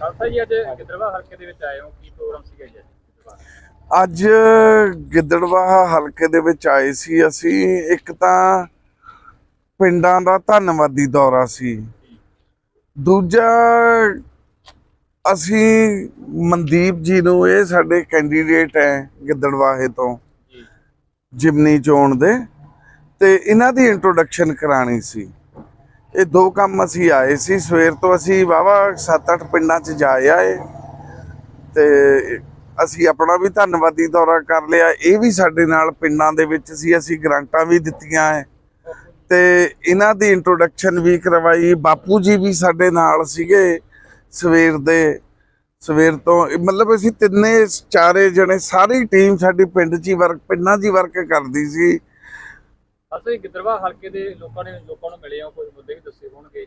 ਖਾਲਸਾ ਜੀ ਅੱਜ ਗਿੱਦੜਵਾ ਹਲਕੇ ਦੇ ਵਿੱਚ ਆਏ ਹੋ। ਕੀ ਪ੍ਰੋਗਰਾਮ ਸੀਗਾ ਜੀ ਅੱਜ ਗਿੱਦੜਬਾਹਾ? ਅੱਜ ਗਿੱਦੜਵਾਹਾ ਹਲਕੇ ਦੇ ਵਿੱਚ ਆਏ ਸੀ ਅਸੀਂ। ਇੱਕ ਤਾਂ ਪਿੰਡਾਂ ਦਾ ਧੰਨਵਾਦੀ ਦੌਰਾ ਸੀ। ਦੂਜਾ ਅਸੀਂ ਮਨਦੀਪ ਜੀ ਨੂੰ ਇਹ ਸਾਡੇ ਕੈਂਡੀਡੇਟ ਹੈ ਗਿੱਦੜਵਾਹੇ ਤੋਂ ਜਿਮਨੀ ਚੋਣ ਦੇ। ਤੇ ਇਹਨਾਂ ਦੀ ਇੰਟਰੋਡਕਸ਼ਨ ਕਰਾਣੀ ਸੀ। ਇਹ ਦੋ ਕੰਮ ਅਸੀਂ ਆਏ ਸੀ। ਸਵੇਰ ਤੋਂ ਅਸੀਂ ਵਾਵਾ 7-8 ਪਿੰਡਾਂ 'ਚ ਜਾ ਆਏ ਤੇ ਅਸੀਂ ਆਪਣਾ ਵੀ ਧੰਨਵਾਦੀ ਦੌਰਾ ਕਰ ਲਿਆ। ਇਹ ਵੀ ਸਾਡੇ ਨਾਲ ਪਿੰਡਾਂ ਦੇ ਵਿੱਚ ਸੀ। ਅਸੀਂ ਗ੍ਰਾਂਟਾਂ ਵੀ ਦਿੱਤੀਆਂ ਹੈ ਤੇ ਇਹਨਾਂ ਦੀ ਇੰਟਰੋਡਕਸ਼ਨ ਵੀ ਕਰਵਾਈ। ਬਾਪੂ ਜੀ ਵੀ ਸਾਡੇ ਨਾਲ ਸੀਗੇ ਸਵੇਰ ਦੇ। ਸਵੇਰ ਤੋਂ ਮਤਲਬ ਅਸੀਂ ਤਿੰਨੇ ਚਾਰੇ ਜਣੇ ਸਾਰੀ ਟੀਮ ਸਾਡੀ ਪਿੰਡ 'ਚ ਹੀ ਵਰਕ ਪਿੰਡਾਂ 'ਚ ਹੀ ਵਰਕ ਕਰਦੀ ਸੀ। ਖਾਲਸਾ ਜੀ ਗਿੱਦੜਵਾ ਹਲਕੇ ਦੇ ਲੋਕਾਂ ਨੇ ਲੋਕਾਂ ਨੂੰ ਮਿਲੇ ਹੋ ਕੋਈ ਮੁੱਦੇ ਵੀ ਦੱਸੇ ਹੋਣਗੇ।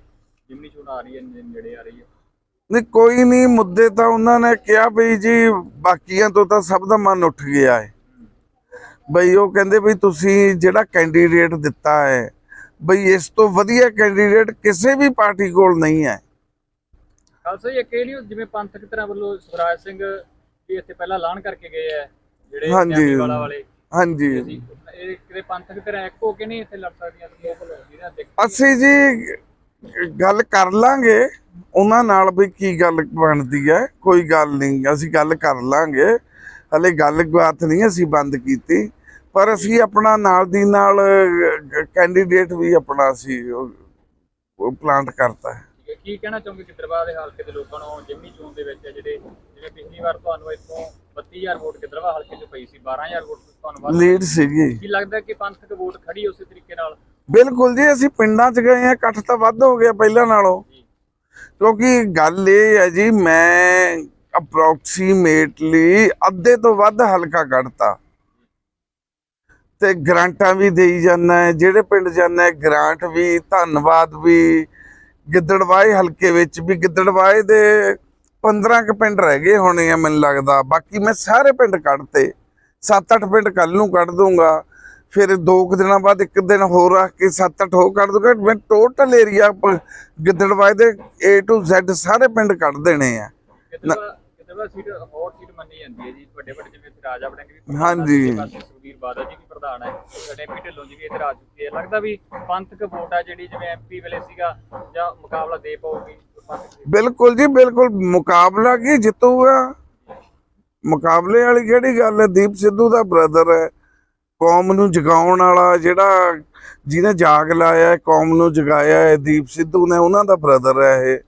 ਜਿਮਨੀ ਚੋਣ ਆ ਰਹੀ ਹੈ ਨੇੜੇ ਆ ਰਹੀ ਹੈ। ਨਹੀਂ ਕੋਈ ਨਹੀਂ ਮੁੱਦੇ ਤਾਂ ਉਹਨਾਂ ਨੇ ਕਿਹਾ ਬਈ ਜੀ ਬਾਕੀਆਂ ਤੋਂ ਤਾਂ ਸਭ ਦਾ ਮਨ ਉੱਠ ਗਿਆ ਹੈ। ਬਈ ਉਹ ਕਹਿੰਦੇ ਬਈ ਤੁਸੀਂ ਜਿਹੜਾ ਕੈਂਡੀਡੇਟ ਦਿੱਤਾ ਹੈ ਬਈ ਇਸ ਤੋਂ ਵਧੀਆ ਕੈਂਡੀਡੇਟ ਕਿਸੇ ਵੀ ਪਾਰਟੀ ਕੋਲ ਨਹੀਂ ਹੈ। ਖਾਲਸਾ ਜੀ ਨਹੀਂ ਜਿਵੇਂ ਪੰਥਕ ਤਰ੍ਹਾਂ ਵੱਲੋਂ ਸਵਰਾਜ ਸਿੰਘ ਵੀ ਇੱਥੇ ਪਹਿਲਾਂ ਐਲਾਨ ਕਰਕੇ ਗਏ ਆ ਜਿਹੜੇ ਹਾਂਜੀ। ਵਾਲਾ ਵਾਲੇ। ਹਾਂਜੀ। ਅਸੀਂ ਪੰਥਕ ਤਰ੍ਹਾਂ ਇੱਕ ਹੋ ਕੇ ਨਹੀਂ ਇੱਥੇ ਲੜ ਸਕਦੀਆਂ ਲੋਕ ਜਿਹਨਾਂ ਦੇ ਅਸੀਂ ਜੀ ਗੱਲ ਕਰ ਲਾਂਗੇ, ਉਹਨਾਂ ਨਾਲ ਵੀ ਕੀ ਗੱਲ ਬਣਦੀ ਹੈ, ਕੋਈ ਗੱਲ ਨਹੀਂ, ਅਸੀਂ ਗੱਲ ਕਰ ਲਾਂਗੇ। ਹਲੇ ਗੱਲ ਬਾਤ ਨਹੀਂ ਅਸੀਂ ਬੰਦ ਕੀਤੀ, ਪਰ ਅਸੀਂ ਆਪਣਾ ਨਾਲ ਦੀ ਨਾਲ ਕੈਂਡੀਡੇਟ ਵੀ ਆਪਣਾ ਸੀ ਪਲਾਂਟ ਕਰਤਾ ਕੀ ਕਹਿਣਾ ਚਾਹੋਗੇ ਗਿੱਦੜਵਾ ਦੇ ਹਲਕੇ ਦੇ ਲੋਕਾਂ ਨੂੰ? ਜਿਮਨੀ ਚੋਣ ਦੇ ਵਿੱਚ ਜਿਹੜੇ ਜਿਵੇਂ ਪਿਛਲੀ ਵਾਰ ਤੁਹਾਨੂੰ ਇੱਥੋਂ 32000 ਵੋਟ ਗਿੱਦੜਵਾ ਹਲਕੇ 'ਚ ਪਈ ਸੀ 12000 ਵੋਟ ਤੁਹਾਨੂੰ ਵੱਧ ਲੀਡ ਸੀਗੀ। ਕੀ ਲੱਗਦਾ ਕਿ ਪੰਥਕ ਵੋਟ ਖੜੀ ਉਸੇ ਤਰੀਕੇ ਨਾਲ? ਬਿਲਕੁਲ ਜੀ ਅਸੀਂ ਪਿੰਡਾਂ 'ਚ ਗਏ ਆ ਇਕੱਠ ਤਾਂ ਵੱਧ ਹੋ ਗਿਆ ਪਹਿਲਾਂ ਨਾਲੋਂ। ਕਿਉਂਕਿ ਗੱਲ ਇਹ ਹੈ ਜੀ ਮੈਂ ਅਪਰੋਕਸੀਮੇਟਲੀ ਅੱਧੇ ਤੋਂ ਵੱਧ ਹਲਕਾ ਕੱਢਤਾ। ਤੇ ਗ੍ਰਾਂਟਾਂ ਵੀ ਦੇਈ ਜਾਂਦਾ ਹੈ ਜਿਹੜੇ ਪਿੰਡ ਜਾਂਦਾ ਹੈ ਗ੍ਰਾਂਟ ਵੀ ਧੰਨਵਾਦ ਵੀ ਗਿੱਦੜਵਾਏ ਹਲਕੇ ਵਿੱਚ ਵੀ ਗਿੱਦੜਵਾਏ ਦੇ 15 ਕੁ ਪਿੰਡ ਰਹਿ ਗਏ ਹੋਣੇ ਆ ਮੈਨੂੰ ਲੱਗਦਾ। ਬਾਕੀ ਮੈਂ ਸਾਰੇ ਪਿੰਡ ਕੱਢਤੇ। 7-8 ਪਿੰਡ ਕੱਲ ਨੂੰ ਕੱਢ ਦੂੰਗਾ। ਫਿਰ ਦੋ ਕੁ ਦਿਨਾਂ ਬਾਅਦ ਇੱਕ ਦਿਨ ਹੋਰ ਰੱਖ ਕੇ 7-8 ਹੋ ਕੱਢ ਦੂੰਗਾ। ਮੈਂ ਟੋਟਲ ਏਰੀਆ ਗਿੱਦੜਵਾਏ ਦੇ A to Z ਸਾਰੇ ਪਿੰਡ ਕੱਢ ਦੇਣੇ ਆ। Gidderbaha Gidderbaha seat hot seat ਮੰਨੀ ਜਾਂਦੀ ਹੈ ਜੀ। ਵੱਡੇ ਵੱਡੇ ਜਿਵੇਂ ਇੱਥੇ ਰਾਜਾ ਵੜਿੰਗ ਵੀ ਪ੍ਰਧਾਨ ਆ, ਹਾਂਜੀ। ਸੁਖਬੀਰ ਬਾਦਲ ਜੀ ਪ੍ਰਧਾਨ ਹੈ ਡੈਂਪੀ ਢਿੱਲੋਂ ਜੀ ਵੀ ਇੱਧਰ ਆ ਚੁੱਕੇ ਹੈ ਲੱਗਦਾ ਵੀ ਪੰਥਕ ਵੋਟ ਆ ਜਿਹੜੀ ਜਿਵੇਂ ਐਮਪੀ ਵੇਲੇ ਸੀਗਾ ਜਾਂ ਮੁਕਾਬਲਾ ਦੇ ਪਾਉਗੀ ਬਿਲਕੁਲ ਜੀ ਬਿਲਕੁਲ। ਮੁਕਾਬਲਾ ਕੀ ਜਿੱਤੂਗਾ? ਮੁਕਾਬਲੇ ਵਾਲੀ ਕਿਹੜੀ ਗੱਲ ਹੈ? ਦੀਪ ਸਿੱਧੂ ਦਾ ਬ੍ਰਦਰ ਹੈ। ਕੌਮ ਨੂੰ ਜਗਾਉਣ ਵਾਲਾ ਜਿਹੜਾ ਜਿਹਨੇ ਜਾਗ ਲਾਇਆ ਹੈ, ਕੌਮ ਨੂੰ ਜਗਾਇਆ ਹੈ ਦੀਪ ਸਿੱਧੂ ਨੇ ਉਹਨਾਂ ਦਾ ਬ੍ਰਦਰ ਹੈ ਇਹ।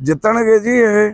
ਜਿੱਤਣਗੇ ਜੀ ਇਹ।